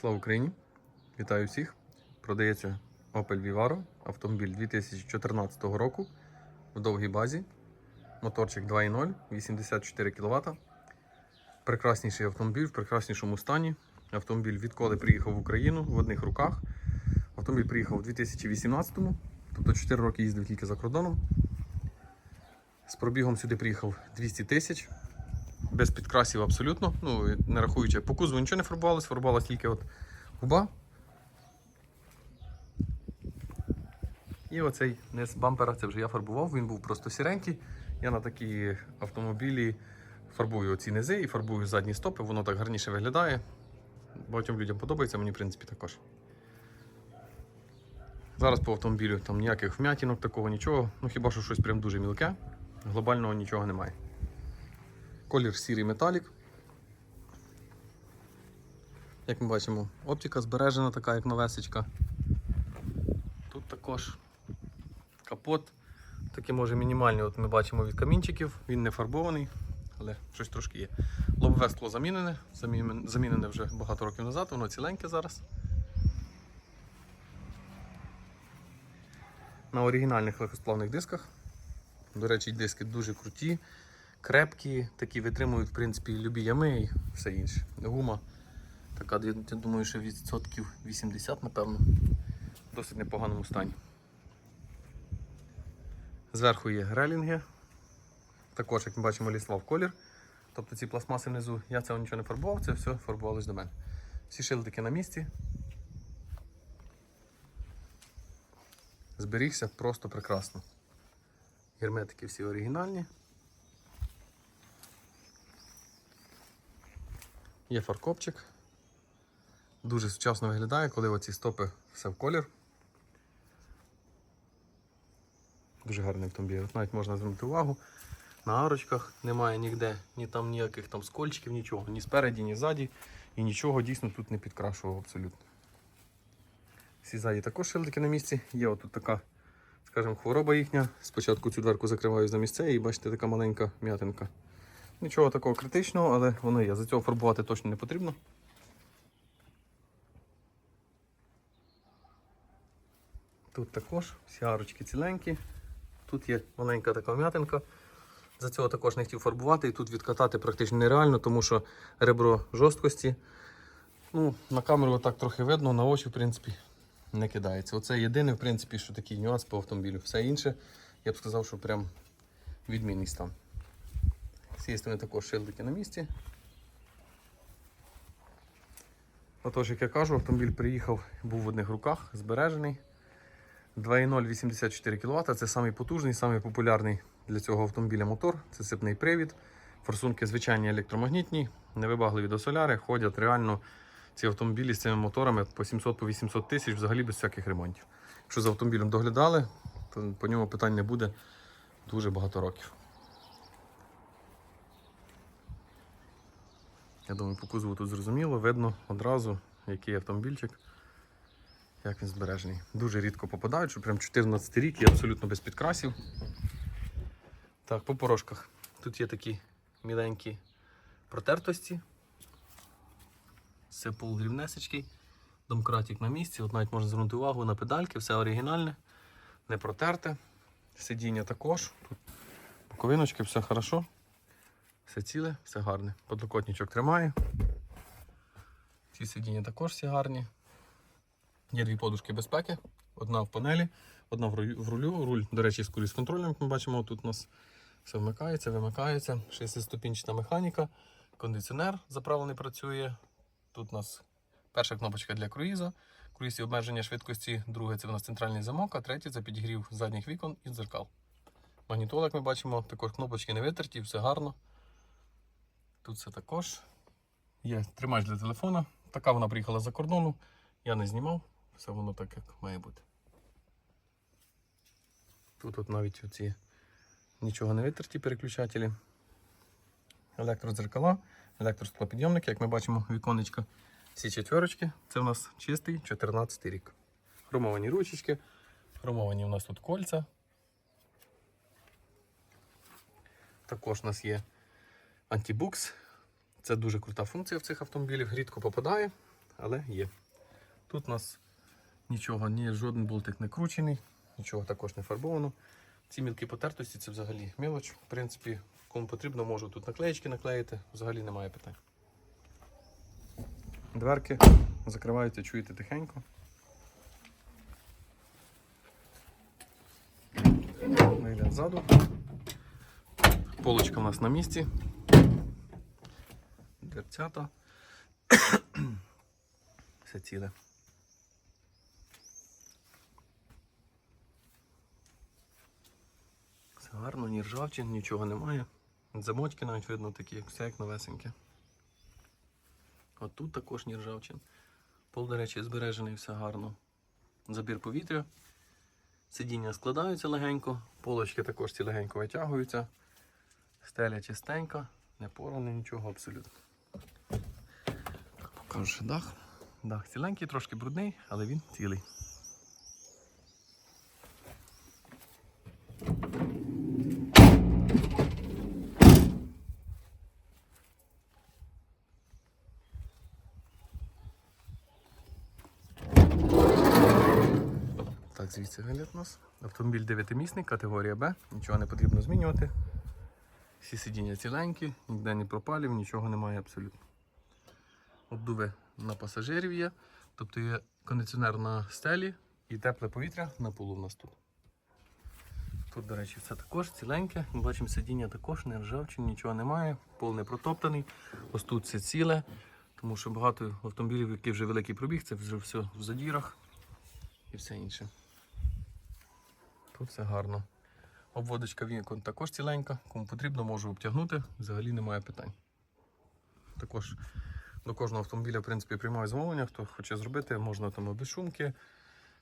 Слава Україні! Вітаю всіх! Продається Opel Vivaro, автомобіль 2014 року в довгій базі. Моторчик 2.0, 84 кВт. Прекрасніший автомобіль в прекраснішому стані. Автомобіль відколи приїхав в Україну в одних руках. Автомобіль приїхав у 2018-му, тобто 4 роки їздив тільки за кордоном. З пробігом сюди приїхав 200 тисяч без підкрасів абсолютно. Ну, не рахуючи, по кузову нічого не фарбувалось, фарбувалась тільки от губа. І оцей низ бампера, це вже я фарбував, він був просто сіренький. Я на такі автомобілі фарбую оці низи і фарбую задні стопи, воно так гарніше виглядає. Багатьом людям подобається, мені в принципі також. Зараз по автомобілю там ніяких вмятінок, такого нічого. Ну хіба що щось прям дуже мілке. Глобального нічого немає. Колір сірий металік. Як ми бачимо, оптика збережена така, як новесечка. Тут також капот. Такий може мінімальний, от ми бачимо від камінчиків, він не фарбований, але щось трошки є. Лобове скло замінене, замі- замінене вже багато років назад, воно ціленьке зараз. На оригінальних легкосплавних дисках. До речі, диски дуже круті, крепкі, такі витримують в принципі любі ями і все інше. Гума така, я думаю, що відсотків 80, напевно, в досить непоганому стані. Зверху є релінги. Також, як ми бачимо, ліства в колір. Тобто ці пластмаси внизу, я цього нічого не фарбував, це все фарбувалось до мене. Всі шилдики на місці. Зберігся просто прекрасно. Герметики всі оригінальні. Є фаркопчик. Дуже сучасно виглядає, коли оці стопи все в колір. Дуже гарний автомобіль. От навіть можна звернути увагу. На арочках немає ніде, ні там ніяких там скольчиків, нічого, ні спереді, ні ззаді. І нічого дійсно тут не підкрашував абсолютно. Всі ззаді також шилдики на місці. Є отут така, скажімо, хвороба їхня. Спочатку цю дверку закриваю за місце і бачите, така маленька м'ятинка. Нічого такого критичного, але воно є. За цього фарбувати точно не потрібно. Тут також всі арочки ціленькі. Тут є маленька така вм'ятинка. За цього також не хотів фарбувати і тут відкатати практично нереально, тому що ребро жорсткості. Ну, на камеру так трохи видно, на очі, в принципі, не кидається. Оце єдине, в принципі, що такий нюанс по автомобілю. Все інше, я б сказав, що прям відмінний стан. З цієї також шилдики на місці. Отож, як я кажу, автомобіль приїхав, був в одних руках, збережений. 2.0 84 кВт це самий потужний, самий популярний для цього автомобіля мотор. Це сипний привід. Форсунки звичайні електромагнітні, невибагливі до соляри, ходять реально ці автомобілі з цими моторами по 700-800 тисяч взагалі без всяких ремонтів. Якщо за автомобілем доглядали, то по ньому питань не буде дуже багато років. Я думаю, по кузову тут зрозуміло, видно одразу, який автомобільчик, як він збережений. Дуже рідко попадають, що прям 14 рік і абсолютно без підкрасів. Так, по порошках. Тут є такі міленькі протертості. Це полгрівнесечки. Домкратик на місці. От навіть можна звернути увагу на педальки, все оригінальне, не протерте. Сидіння також. Тут боковиночки, все хорошо. Все ціле, все гарне. Подлокотничок тримає. Ці сидіння також всі гарні. Є дві подушки безпеки. Одна в панелі, одна в рулю. в. Руль, до речі, з контролем, як ми бачимо, тут у нас все вмикається, вимикається. 6-ступінчата механіка, кондиціонер заправлений працює. Тут у нас перша кнопочка для круїзу. Круїз і обмеження швидкості, друге це у нас центральний замок, а третє це підігрів задніх вікон і дзеркал. Магнітола, як ми бачимо, також кнопочки не витерті, все гарно. Тут все також. Є тримач для телефона. Така вона приїхала за кордону. Я не знімав, все воно так, як має бути. Тут от навіть оці нічого не витерті переключателі. Електродзеркала, електросклопідйомники, як ми бачимо, віконечко. Всі четверочки. Це у нас чистий 14 рік. Хромовані ручечки, хромовані у нас тут кольця. Також у нас є антибукс. Це дуже крута функція в цих автомобілях, рідко попадає, але є. Тут у нас нічого, ні, жоден болтик не кручений, нічого також не фарбовано. Ці мілкі потертості це взагалі мілоч. В принципі, кому потрібно, можу тут наклеєчки наклеїти, взагалі немає питань. Дверки закриваються, чуєте тихенько. Вигляд ззаду. Полочка у нас на місці. Дверцята. Все ціле. Все гарно, ні ржавчин, нічого немає. Замочки навіть видно такі, все як новесеньке. От тут також ні ржавчин. Пол, до речі, збережений, все гарно. Забір повітря. Сидіння складаються легенько, полочки також ці легенько витягуються. Стеля чистенька, не порване нічого абсолютно. Покажу дах. Дах ціленький, трошки брудний, але він цілий. Так, звідси вигляд у нас. Автомобіль 9-місний, категорія Б, нічого не потрібно змінювати. Всі сидіння ціленькі, ніде не пропалів, нічого немає абсолютно. Обдуви на пасажирів є, тобто є кондиціонер на стелі і тепле повітря на полу в нас тут. Тут, до речі, все також ціленьке. Ми бачимо, сидіння також не ржавчин, нічого немає, пол не протоптаний. Ось тут все ціле, тому що багато автомобілів, які вже великий пробіг, це вже все в задірах і все інше. Тут все гарно. Обводочка вікон також ціленька. Кому потрібно, можу обтягнути. Взагалі немає питань. Також до кожного автомобіля, в принципі, приймаю замовлення. Хто хоче зробити, можна там безшумки,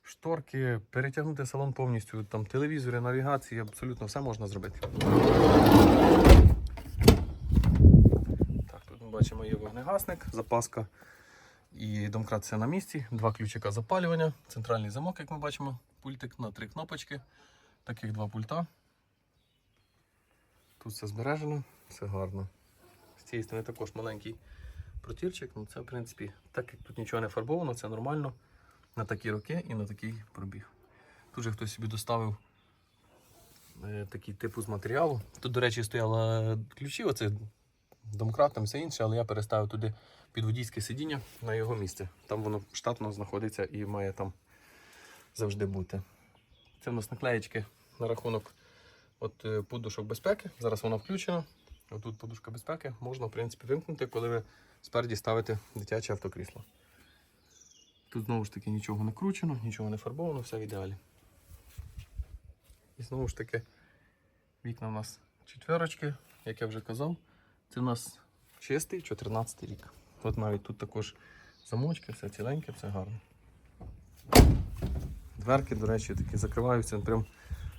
шторки, перетягнути салон повністю, там телевізори, навігації, абсолютно все можна зробити. Так, тут ми бачимо є вогнегасник, запаска і домкрат все на місці. Два ключика запалювання, центральний замок, як ми бачимо, пультик на три кнопочки. Таких два пульта. Тут все збережено, все гарно. З цієї сторони також маленький протірчик. Ну це, в принципі, так як тут нічого не фарбовано, це нормально на такі роки і на такий пробіг. Тут же хтось собі доставив е, такий типу з матеріалу. Тут, до речі, стояли ключі, оце домкрат, там все інше, але я переставив туди під водійське сидіння на його місце. Там воно штатно знаходиться і має там завжди бути. Це в нас наклеєчки на рахунок от, е, подушок безпеки. Зараз вона включена. Отут подушка безпеки. Можна, в принципі, вимкнути, коли ви спереді ставите дитяче автокрісло. Тут знову ж таки нічого не кручено, нічого не фарбовано, все в ідеалі. І знову ж таки, вікна у нас четверочки, як я вже казав. Це у нас чистий 14 рік. От навіть тут також замочки, все ціленьке, все гарно. Дверки, до речі, такі закриваються, прям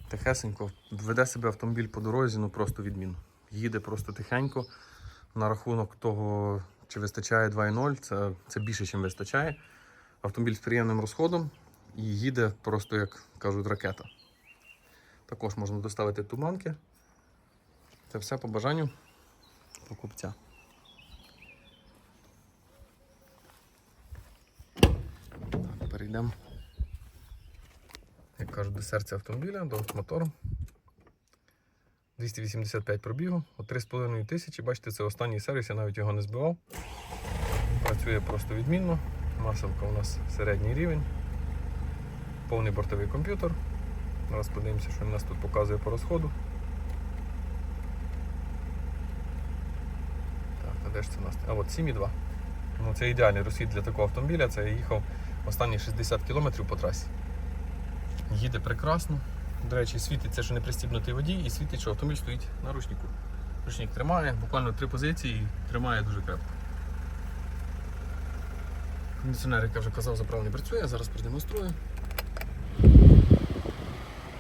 тихесенько. Веде себе автомобіль по дорозі, ну просто відмінно. Їде просто тихенько. На рахунок того, чи вистачає 2.0, це, це більше, ніж вистачає. Автомобіль з приємним розходом і їде просто, як кажуть, ракета. Також можна доставити туманки. Це все по бажанню покупця. Перейдемо, як кажуть, до серця автомобіля, до мотору. 285 пробігу, от 3,5 тисячі. Бачите, це останній сервіс, я навіть його не збивав. Працює просто відмінно. Маселка у нас середній рівень. Повний бортовий комп'ютер. Зараз подивимося, що він нас тут показує по розходу. Так, а де ж це у нас? А от 7,2. Ну, це ідеальний розхід для такого автомобіля. Це я їхав останні 60 км по трасі. Їде прекрасно. До речі, світиться, що не пристібнутий водій, і світить, що автомобіль стоїть на ручнику. Ручник тримає, буквально три позиції і тримає дуже крепко. Кондиціонер, як я вже казав, заправлений працює, зараз продемонструю.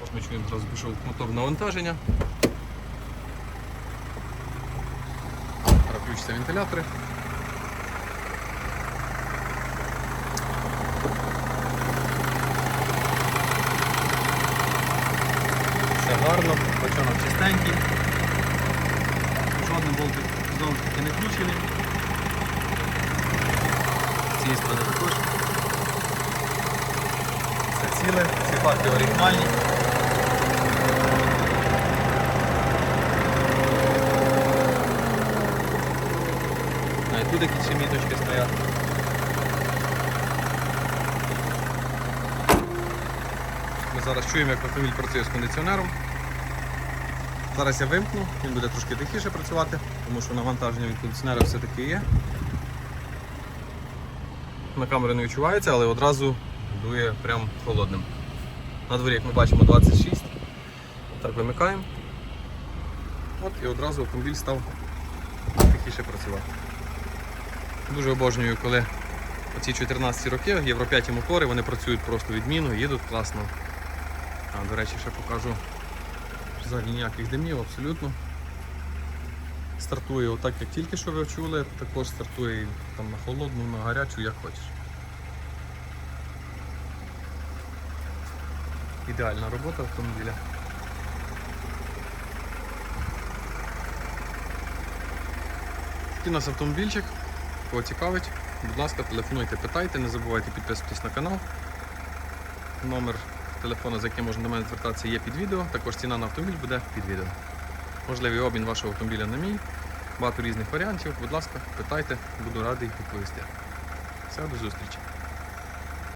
Ось ми чуємо, одразу пішов мотор навантаження. Зараз включаться вентилятори. Все гарно, бочонок чистенький. Жодний болтик знову ж таки не включений. цієї сторони також. Все ціле, всі факти оригінальні. А і тут якісь ще міточки стоять. Ми зараз чуємо, як автомобіль працює з кондиціонером. Зараз я вимкну, він буде трошки тихіше працювати, тому що навантаження від кондиціонера все-таки є. На камері не відчувається, але одразу дує прям холодним. На дворі, як ми бачимо, 26. Так, вимикаємо. От і одразу автомобіль став тихіше працювати. Дуже обожнюю, коли оці 14 роки, Євро 5 мотори, вони працюють просто відмінно, їдуть класно. А, до речі, ще покажу. Взагалі ніяких димів, абсолютно. Стартує отак, як тільки що ви чули, також стартує там на холодну, на гарячу, як хочеш. Ідеальна робота автомобіля. Такий у нас автомобільчик. Кого цікавить, будь ласка, телефонуйте, питайте, не забувайте підписуватись на канал. Номер телефону, за яким можна до мене звертатися, є під відео. Також ціна на автомобіль буде під відео. Можливий обмін вашого автомобіля на мій. Багато різних варіантів. Будь ласка, питайте, буду радий відповісти. Все, до зустрічі.